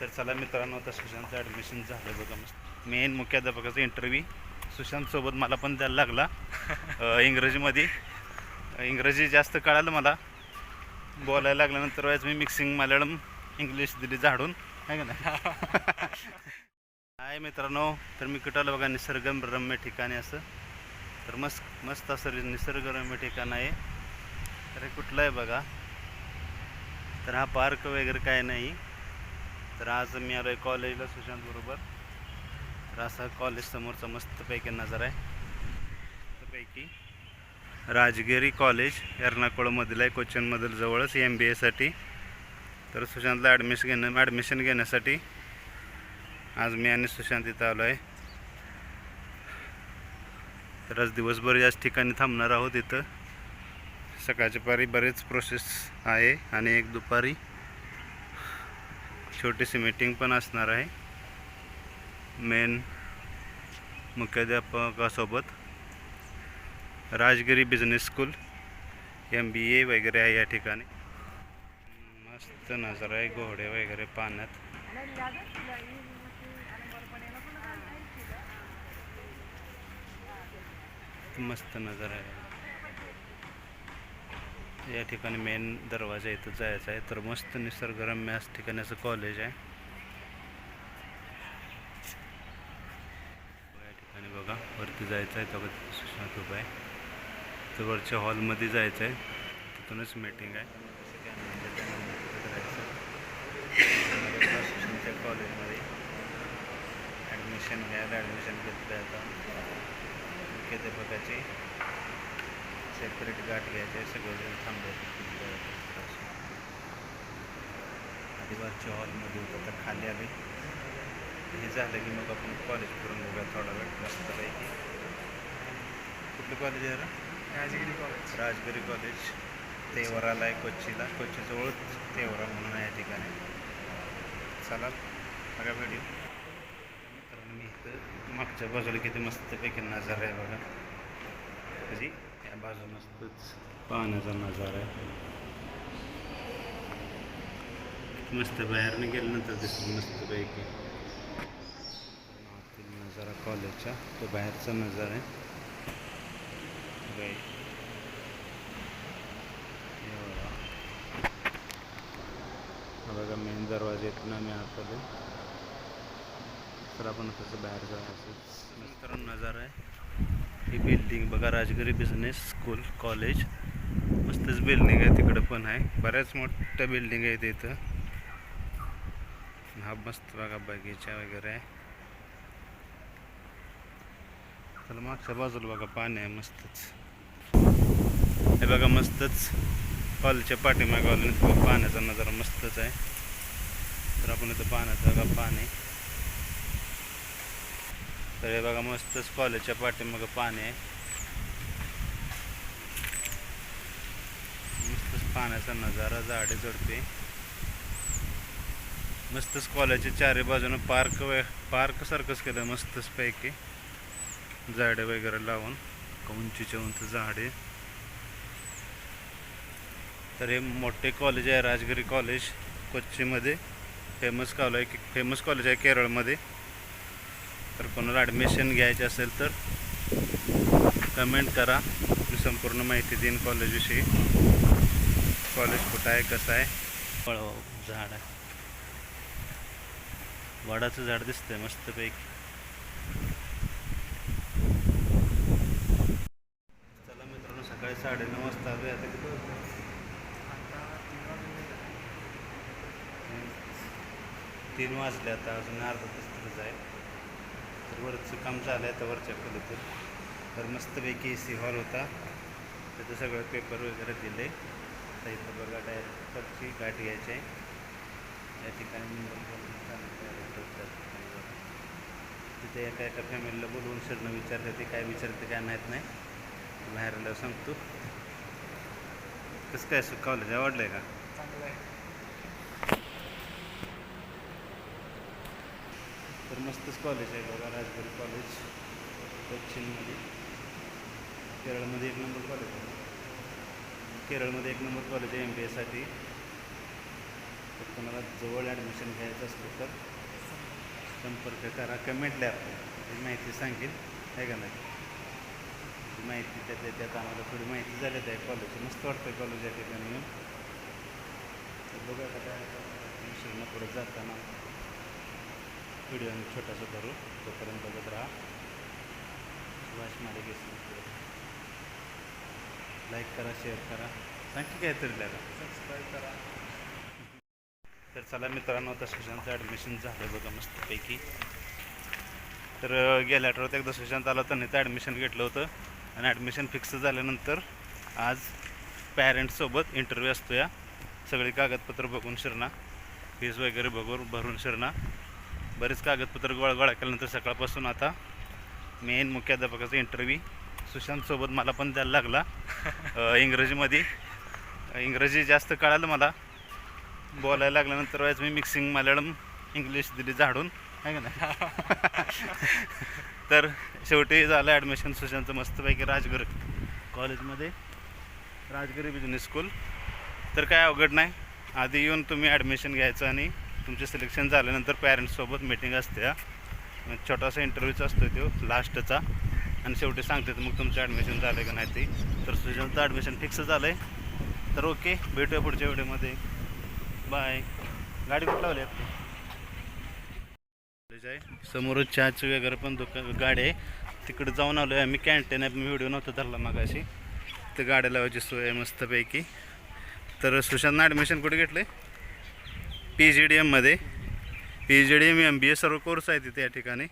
तर चला मित्रांनो आता सुशांतचं ॲडमिशन झालं बघा मस्त. मेन मुख्याध्यापकाचा इंटरव्ह्यू सुशांतसोबत मला पण द्यायला लागला. अं, इंग्रजीमध्ये. इंग्रजी जास्त कळालं मला. बोलायला लागल्यानंतर वेळेस मी मिक्सिंग मल्याळम इंग्लिश दिली झाडून. आहे का नाही? हाय मित्रांनो तर मी कुठं आलो बघा निसर्गरम्य ठिकाणी असं. तर मस्त मस्त असं निसर्गरम्य ठिकाण आहे. तर हे कुठलं आहे बघा? तर हा पार्क वगैरे काय नाही. तर आज मी आलो आहे कॉलेजला सुशांत बरोबर. तर असा कॉलेज समोरचा मस्तपैकी नजारा आहे. मस्तपैकी राजगिरी कॉलेज एर्नाकुळमधील आहे कोचनमधील जवळच एम बी एसाठी तर सुशांतला ॲडमिशन घेणं ॲडमिशन घेण्यासाठी आज मी आणि सुशांत इथं आलो आहे तर आज दिवसभर याच ठिकाणी थांबणार आहोत इथं. सकाळच्या पारी बरेच प्रोसेस आहे आणि एक दुपारी छोटीशी मीटिंग पण असणार आहे. Main मुख्याध्यापकासोबत. Rajagiri business school M B A वगैरे आहे या ठिकाणी. मस्त नजर आहे घोडे वगैरे पाण्यात. मस्त नजर आहे. या ठिकाणी मेन दरवाजा इथं जायचा आहे. तर मस्त निसर्गरम्य असं ठिकाणी असं कॉलेज आहे. या ठिकाणी बघा वरती जायचं आहे. तेव्हा सुशांत उभा आहे. तर वरच्या हॉलमध्ये जायचं आहे. तिथूनच मीटिंग म्हणजे आहे. सुशांतच्या कॉलेजमध्ये ॲडमिशन घ्यायला ॲडमिशन घेतलं आहे आता सेपरेट गाठ घ्यायचे सगळेजण थांबले आदिवासच्या हॉलमध्ये होतं तर खाली आले हे झालं की मग आपण कॉलेज करून बघूया थोडा वेळ मस्तपैकी. कुठलं कॉलेज आहे? राजगिरी कॉलेज राजगिरी कॉलेज तेवराला आहे कोच्चीला. कोच्चीजवळच तेवरा म्हणून आहे या ठिकाणी. चला बघा व्हिडिओ मित्रांनो मी इथं मागच्या बाजूला किती मस्तपैकी नजारा आहे बघा. म्हणजे या बाजू मस्तच पाहण्याचा नजारा आहे. मस्त बाहेरनं गेल्यानंतर दिसतं मस्तपैकी. आतील नजारा कॉलेजचा तो बाहेरचा नजारा आहे. बघा. हे. हे मेन दरवाजा येतो ना आत आलो तर आपण कसं बाहेर जायचं नंतर नजारा आहे. ही बिल्डिंग बघा राजगिरी बिझनेस स्कूल कॉलेज मस्तच बिल्डिंग आहे तिकडं पण आहे. बऱ्याच मोठ्या बिल्डिंग आहेत इथं. हा मस्त बघा बगीचा वगैरे आहे. तर मागच्या बाजूला बघा पाणी आहे मस्तच. हे बघा मस्तच. कॉलेजच्या पाठीमागे पाण्याचा नजारा मस्तच आहे. तर आपण इथं पाण्याचं बघा पाणी. तर हे बघा मस्तच कॉलेजच्या पाठीमागं पाणी आहे. मस्तच पाण्याचा नजारा झाडे झडते मस्तच कॉलेजच्या चारी बाजूनं पार्क वे पार्क सारखंच केलं मस्तच पैकी. झाडे वगैरे लावून उंचीच्या उंच झाडे. तर हे मोठे कॉलेज आहे राजगिरी कॉलेज कोच्चीमध्ये. फेमस कॉलेज फेमस कॉलेज आहे केरळमध्ये. तर कोणाला ॲडमिशन घ्यायचे असेल तर कमेंट करा. मी संपूर्ण माहिती देईन कॉलेजविषयी कॉलेज कुठं आहे कसं आहे? फळ झाड आहे. वडाचं झाड दिसतंय मस्तपैकी. चला मित्रांनो सकाळी साडेनऊ वाजता आलोय आता किती? तीन वाजले आता अजून अर्धा तास तरीच आहे तर वरचं काम झालं आहे तर वरच्या खोलीतून. तर मस्तपैकी ए सी हॉल होता. त्याचं सगळं पेपर वगैरे दिले. तर इथं बघा डायरेक्टरची गाठ घ्यायची आहे. या ठिकाणी तिथे एका एका फॅमिलीला बोलवून सरनं विचारते ते काय विचारते काय माहीत नाही. बाहेर आल्यावर सांगतो. कसं काय असं कॉलेज आवडलं आहे का चांगलं आहे तर मस्तच कॉलेज आहे बघा राजगुरू कॉलेज दक्षिणमध्ये. केरळमध्ये एक नंबर कॉलेज आहे. केरळमध्ये एक नंबर कॉलेज आहे एम बी एसाठी तर कोणाला जवळ ॲडमिशन घ्यायचं असलं तर संपर्क करा. कमेंट लॅब ही माहिती सांगेल आहे का नाही? माहिती त्यातल्या त्यात आम्हाला थोडी माहिती झाली आहे. कॉलेज मस्त वाटतं कॉलेज या ठिकाणी बघा आता काय पुढे जाताना व्हिडिओ छोटासा करू. तोपर्यंत बघत राहा. सुभाष मालिकेस लाईक करा शेअर करा. सांग की काहीतरी लागा सबस्क्राईब करा. तर चला मित्रांनो आता सुशांतचं ॲडमिशन झालं बघा मस्तपैकी. तर गेल्या आठवड्यात एकदा सुशांत आला तर तर ॲडमिशन घेतलं होतं. आणि ॲडमिशन फिक्स झाल्यानंतर आज पॅरेंट्ससोबत इंटरव्ह्यू असतो या सगळी कागदपत्र बघून शिरणा. फीज वगैरे बघून भरून शिरणा. बरेच कागदपत्र गोळा गोळा केल्यानंतर सकाळपासून आता मेन मुख्याध्यापकाचा इंटरव्ह्यू सुशांतसोबत मला पण द्यायला लागला. अं, इंग्रजीमध्ये. इंग्रजी जास्त कळालं मला. बोलायला लागल्यानंतर वेळेस मी मिक्सिंग मल्याळम इंग्लिश दिली झाडून. आहे का नाही? तर शेवटी झालं ॲडमिशन सुशांतचं मस्तपैकी राजगुरू कॉलेजमध्ये राजगिरी बिझनेस स्कूल तर काय अवघड नाही. आधी येऊन तुम्ही ॲडमिशन घ्यायचं आणि तुमचे सिलेक्शन झाल्यानंतर पॅरेंट्ससोबत मीटिंग असते मग छोटासा इंटरव्ह्यूचा असतो तो लास्टचा आणि शेवटी सांगते मग तुमचं ॲडमिशन झालं का नाही ते. तर सुशांतचं ॲडमिशन फिक्स झालं आहे तर ओके भेटूया पुढच्या व्हिडिओमध्ये बाय गाडी कुठं लावली आपली? आहे. समोरच चहाची वगैरे पण दुकान गाडी आहे. तिकडे जाऊन आलो आहे आम्ही. कॅन्टीन आहे. मी व्हिडिओ नव्हता धरला मागाशी. तर गाड्या लावायची सोय आहे मस्तपैकी. तर सुशांतनं ॲडमिशन कुठे घेतलं आहे पी जी डी एममध्ये P G D M M B A सर्व कोर्स आहे तिथे या ठिकाणी.